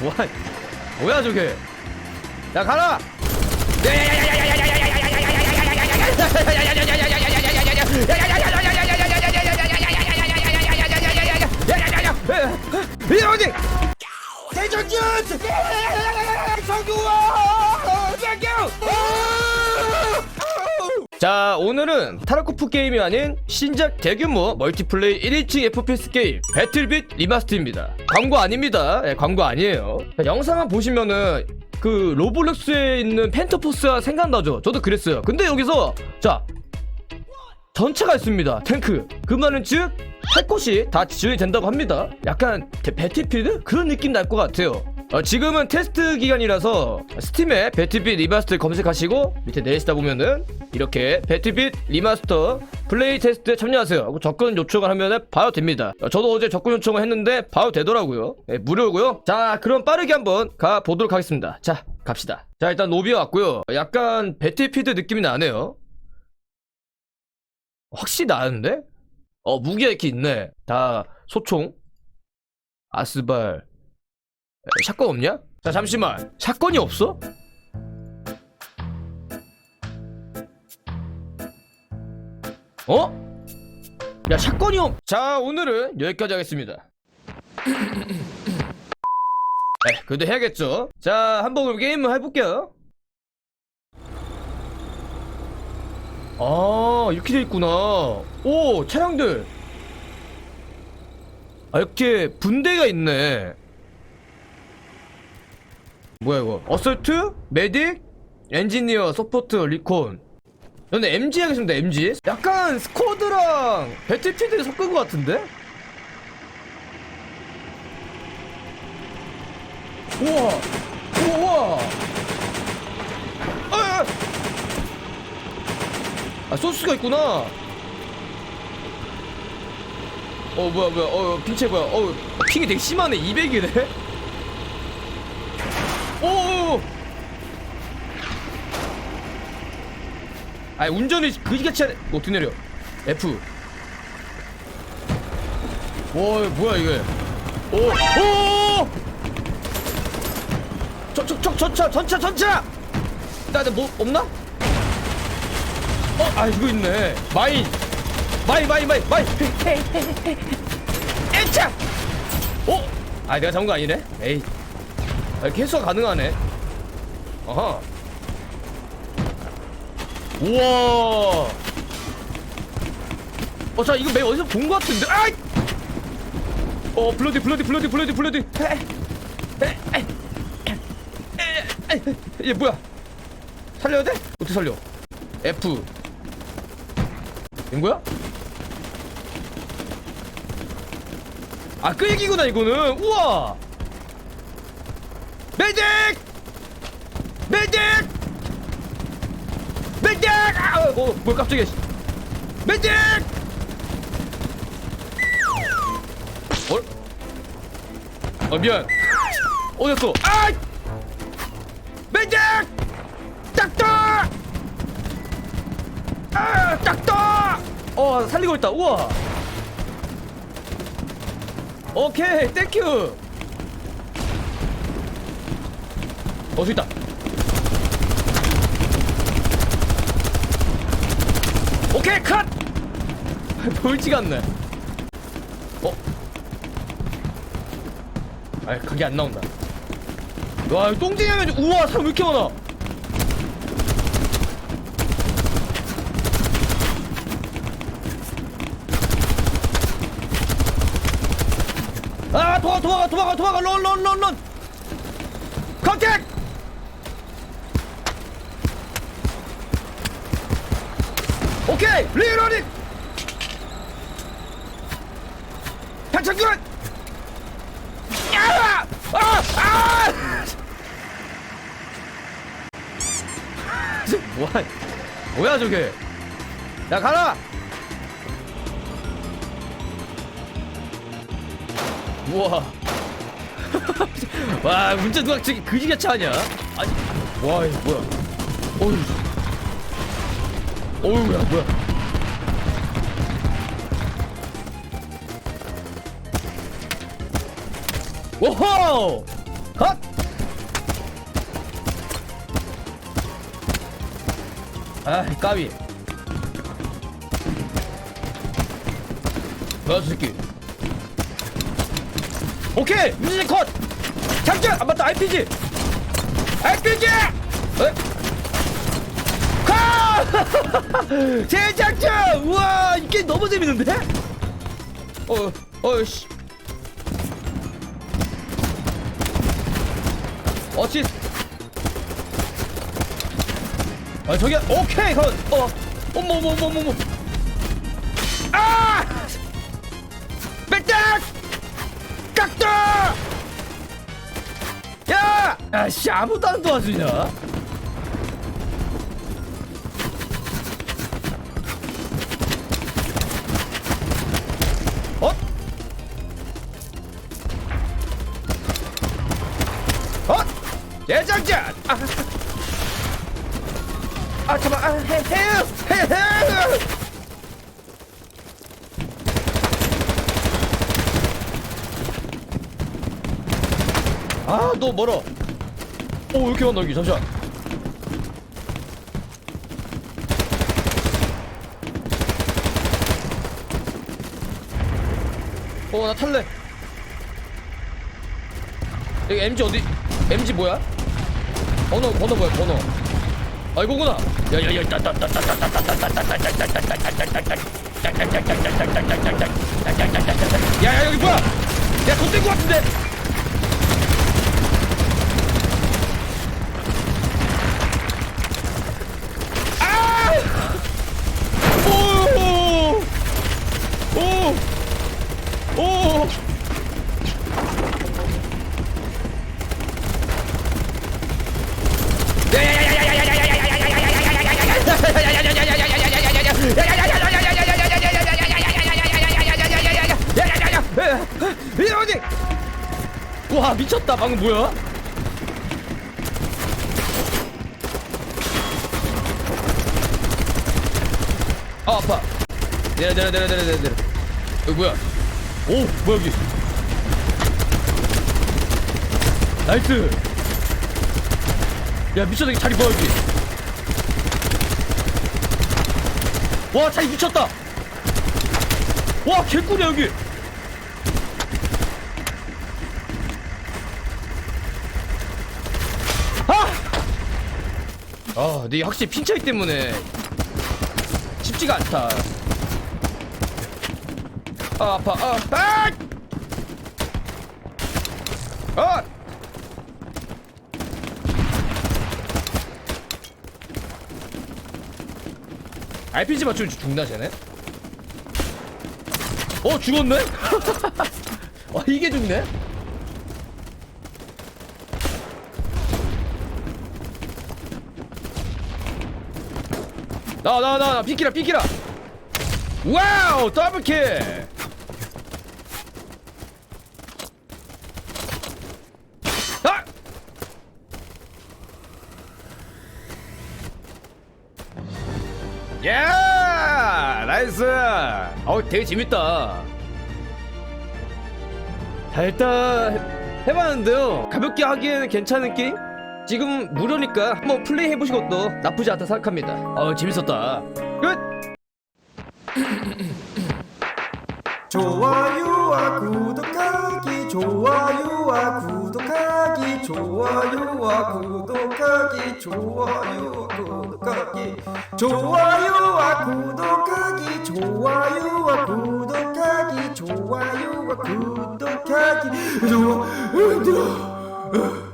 뭐야 뭐야 저게 야 가라 이 어디 대전진 성규와 자 오늘은 타르코프 게임이 아닌 신작 대규모 멀티플레이 1인칭 FPS 게임 배틀빗 리마스터입니다. 광고 아닙니다. 예, 광고 아니에요. 자, 영상만 보시면은 그 로블록스에 있는 펜터포스가 생각나죠? 저도 그랬어요. 근데 여기서 자 전차가 있습니다. 탱크. 그 말은 즉할 곳이 다 지원이 된다고 합니다. 약간 대- 배틀필드? 그런 느낌 날 것 같아요 어, 지금은 테스트 기간이라서 스팀에 배틀빗 리마스터 검색하시고 밑에 내리시다 보면은 이렇게 배틀빗 리마스터 플레이 테스트에 참여하세요. 하고 접근 요청을 하면은 바로 됩니다. 어, 저도 어제 접근 요청을 했는데 바로 되더라고요. 예, 무료고요. 자 그럼 빠르게 한번 가보도록 하겠습니다. 자 갑시다. 자 일단 로비에 왔고요. 약간 배틀필드 느낌이 나네요. 확실히 나는데? 어 무기가 이렇게 있네. 다 소총 아스발 에, 샷건 없냐? 자 잠시만. 샷건이 없어? 어? 야 샷건이 없... 자 오늘은 여기까지 하겠습니다. 에 그래도 해야겠죠? 자 한번 그럼 게임을 해볼게요. 아 이렇게 돼 있구나. 오 차량들. 아 이렇게 분대가 있네 뭐야 이거? 어설트? 메딕? 엔지니어 서포트 리콘. 근데 MG 하겠습니다 MG 약간 스쿼드랑 배틀필드를 섞은 것 같은데? 우와! 우와! 아, 아. 아 소스가 있구나. 어 뭐야 뭐야. 어 핑체 뭐야. 어 핑이 되게 심하네. 200이네 오오오 아 운전이 그지같이 하네 어떻게 내려 F 와 뭐야 이게 오오 저저저 전차 전차 전차 나뭐 없나? 어, 아 이거 있네. 마인, 마인, 마인, 마인, 마인. 에차. 어? 아 내가 잡은 거 아니네? 에이. 아, 개수가 가능하네. 어허. 우와. 어, 자 이거 매 어디서 본거 같은데? 아이. 어, 블러디, 블러디, 블러디, 블러디, 블러디. 얘 뭐야? 살려야 돼? 어떻게 살려? F. 된 거야? 아 끌기구나 이거는 우와 매직 매직 매직 아, 어, 어 뭐야 깜짝이야 씨. 매직 어? 어 미안 어디였어 아 매직 딱딱 아, 딱다! 어, 살리고 있다. 우와. 오케이, 땡큐. 어, 저기 있다. 오케이, 컷! 보이지가 않네. 어? 아, 각이 안 나온다. 와, 똥쟁이 하면, 우와, 사람 왜 이렇게 많아? 아 도망가 도망가 도망가 도망가 런런런런 컨택 오케이 리로딩 탄창균 야! 아! 아! 저 뭐야 뭐야 저게 야 가라 우와. 와, 문자 누가 저기 그지같이 하냐? 아니, 와, 이거 뭐야? 어휴. 어휴, 야, 뭐야? 오호! 헛! 아 까비 뭐야 저 새끼 오케이 뮤지컬 컷 장전 아 맞다 RPG RPG 에? 컷 재장전 우와 이 게임 너무 재밌는데? 어 어이씨. 어치 아 저기 오케이 컷어 어머 어머 어머 어머 아! 뺐다! 깍다 야! 아씨 아무도 안 도와주냐 아, 아 잠깐, 아, 해, 해요, 해, 해요. 아, 너 멀어. 오, 이렇게 간다 여기 잠시만. 어, 나 탈래. 여기 MG 어디? MG 뭐야? 번호 번호 뭐야 번호? 아 이거구나. 야야야 야야 여기 뭐야? 야돈뗀거 같은데? 아! 오! 오! 오! 이 어디? 와 미쳤다 방금 뭐야? 아 아파 내려 내려 내려 내려 내려 내려 여기 뭐야? 오 뭐야 여기? 나이스 야 미쳤다 여기 자리 뭐야 여기? 와 자리 미쳤다 와 개꿀이야 여기 아! 아, 네 확실히 핀 차이 때문에 쉽지가 않다. 아, 아파. 아, 아! 아! RPG 맞추면 죽나 쟤네? 어 죽었네? 아 이게 죽네? 나와 나와 나와 피키라 피키라. 와우 더블킬. 아! 야 나이스. 어 되게 재밌다. 자 일단 해- 해봤는데요. 가볍게 하기에는 괜찮은 게임? 지금 무료니까 한번 플레이 해보신 것도 나쁘지 않다 생각합니다. 어 재밌었다. 끝! 좋아요와 구독하기 좋아요와 구독하기 좋아요와 구독하기 좋아요와 구독하기. 좋아요와 구독하기 좋아요와 구독하기 좋아요와 구독하기. 좋아 힘들어